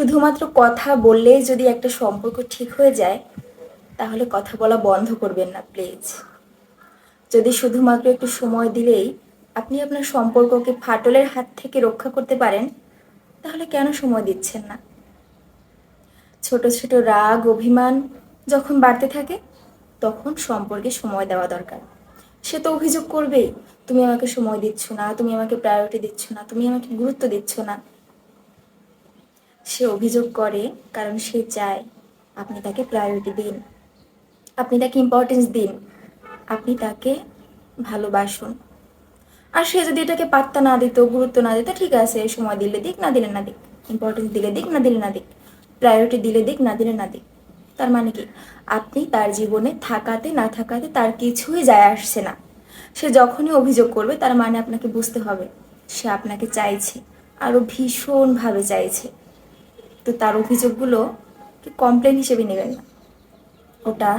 শুধুমাত্র কথা বললেই যদি একটা সম্পর্ক ঠিক হয়ে যায়, তাহলে কথা বলা বন্ধ করবেন না, প্লিজ। যদি শুধুমাত্র একটু সময় দিলেই আপনি আপনার সম্পর্ককে ফাটলের হাত থেকে রক্ষা করতে পারেন, তাহলে কেন সময় দিচ্ছেন না? ছোট ছোট রাগ, অভিমান যখন বাড়তে থাকে, তখন সম্পর্কে সময় দেওয়া দরকার। সে তো অভিযোগ করবেই, তুমি আমাকে সময় দিচ্ছ না, তুমি আমাকে প্রায়োরিটি দিচ্ছ না, তুমি আমাকে গুরুত্ব দিচ্ছ না। সে অভিযোগ করে, কারণ সে চায় আপনি তাকে প্রায়োরিটি দিন। আপনি তাকে ইম্পর্টেন্স দিন। আপনি তাকে ভালোবাসুন। আর সে যদি এটাকে পাত্তা না দিত, গুরুত্ব না দিত, ঠিক আছে, সময় দিলে দিক, না দিলে না দিক। ইম্পর্টেন্স দিলে দিক, না দিলে না দিক। প্রায়োরিটি দিলে দিক, না দিলে না দিক। তার মানে কি? আপনি তার জীবনে থাকাতে, না থাকাতে তার কিছুই যায় আসছে না। সে যখনই অভিযোগ করবে, তার মানে আপনাকে বুঝতে হবে, সে আপনাকে চাইছে আরও ভীষণভাবে চাইছে। তো তার অভিযোগগুলো কমপ্লেন হিসেবে নেবেন না? ওটা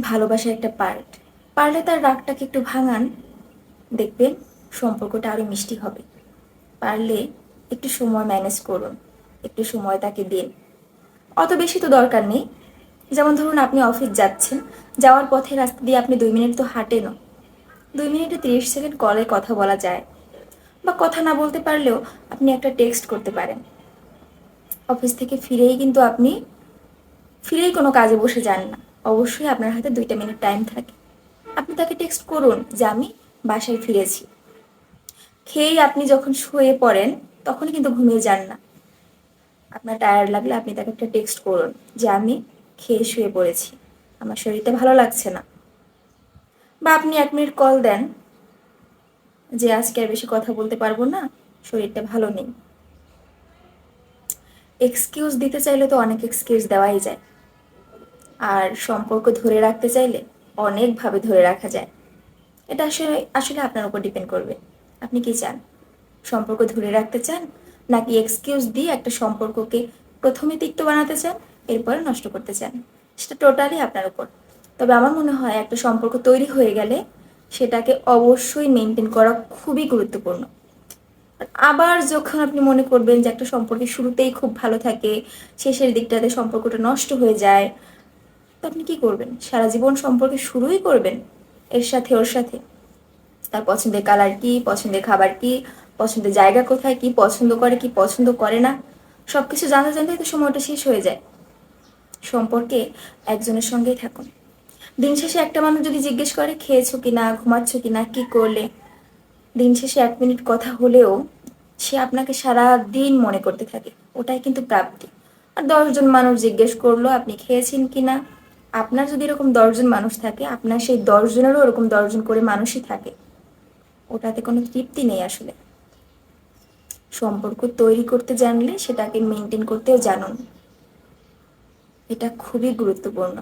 ভালোবাসার একটা পার্ট পারলে তার রাগটাকে একটু ভাঙান, দেখবেন সম্পর্কটা আরও মিষ্টি হবে। পারলে একটু সময় ম্যানেজ করুন, একটু সময় তাকে দিন। অত বেশি তো দরকার নেই। যেমন ধরুন আপনি অফিস যাচ্ছেন, যাওয়ার পথে রাস্তা দিয়ে আপনি দুই মিনিট তো হাঁটেনও। দুই মিনিটে তিরিশ সেকেন্ড কলে কথা বলা যায়। বা কথা না বলতে পারলেও আপনি একটা টেক্সট করতে পারেন। অফিস থেকে ফিরেই কিন্তু আপনি ফিরেই কোনো কাজে বসে যান না। অবশ্যই আপনার হাতে দুইটা মিনিট টাইম থাকে। আপনি তাকে টেক্সট করুন যে, আমি বাসায় ফিরেছি। খেয়েই আপনি যখন শুয়ে পড়েন, তখনই কিন্তু ঘুমিয়ে যান না। আপনার টায়ার্ড লাগলে আপনি তাকে একটা টেক্সট করুন যে, আমি খেয়ে শুয়ে পড়েছি। আমার শরীরটা ভালো লাগছে না। বা আপনি এক মিনিট কল দেন যে, আজকে আর বেশি কথা বলতে পারব না। শরীরটা ভালো নেই। এক্সকিউজ দিতে চাইলে তো অনেক এক্সকিউজ দেওয়াই যায়। আর সম্পর্ক ধরে রাখতে চাইলে অনেকভাবে ধরে রাখা যায়। এটা আসলে আসলে আপনার উপর ডিপেন্ড করবে। আপনি কি চান? সম্পর্ক ধরে রাখতে চান? নাকি এক্সকিউজ দিয়ে একটা সম্পর্ককে প্রথমে তিক্ত বানাতে চান, এরপরে নষ্ট করতে চান? সেটা টোটালি আপনার উপর। তবে আমার মনে হয় একটা সম্পর্ক তৈরি হয়ে গেলে সেটাকে অবশ্যই মেনটেন করা খুবই গুরুত্বপূর্ণ। আবার যখন আপনি মনে করবেন যে একটা সম্পর্কে শুরুতেই খুব ভালো থাকে, শেষের দিকটাতে সম্পর্কটা নষ্ট হয়ে যায়, তো আপনি কি করবেন? সারা জীবন সম্পর্কে শুরুই করবেন এর সাথে ওর সাথে। তার পছন্দের কালার কি, পছন্দের খাবার কি, পছন্দের জায়গা কোথায় কি, পছন্দ করে কি, পছন্দ করে না সব কিছু জানতে জানতেই তো সময়টা শেষ হয়ে যায়। সম্পর্কে একজনের সঙ্গেই থাকুন। দিন শেষে একটা মানুষ যদি জিজ্ঞেস করে, খেয়েছো কি না ঘুমাচ্ছ কি না কি করলে? দিন শেষে এক মিনিট কথা হলেও সে আপনাকে সারা দিন মনে করতে থাকে। ওটাই কিন্তু প্রাপ্তি। আর দশজন মানুষ জিজ্ঞেস করল, আপনি খেয়েছেন কি না? আপনার যদি এরকম দশজন মানুষ থাকে, আপনার সেই দশজনেরও ওরকম দশজন করে মানুষই থাকে। ওটাতে কোনো তৃপ্তি নেই আসলে। সম্পর্ক তৈরি করতে জানলে সেটাকে মেনটেন করতেও জানুন। এটা খুবই গুরুত্বপূর্ণ।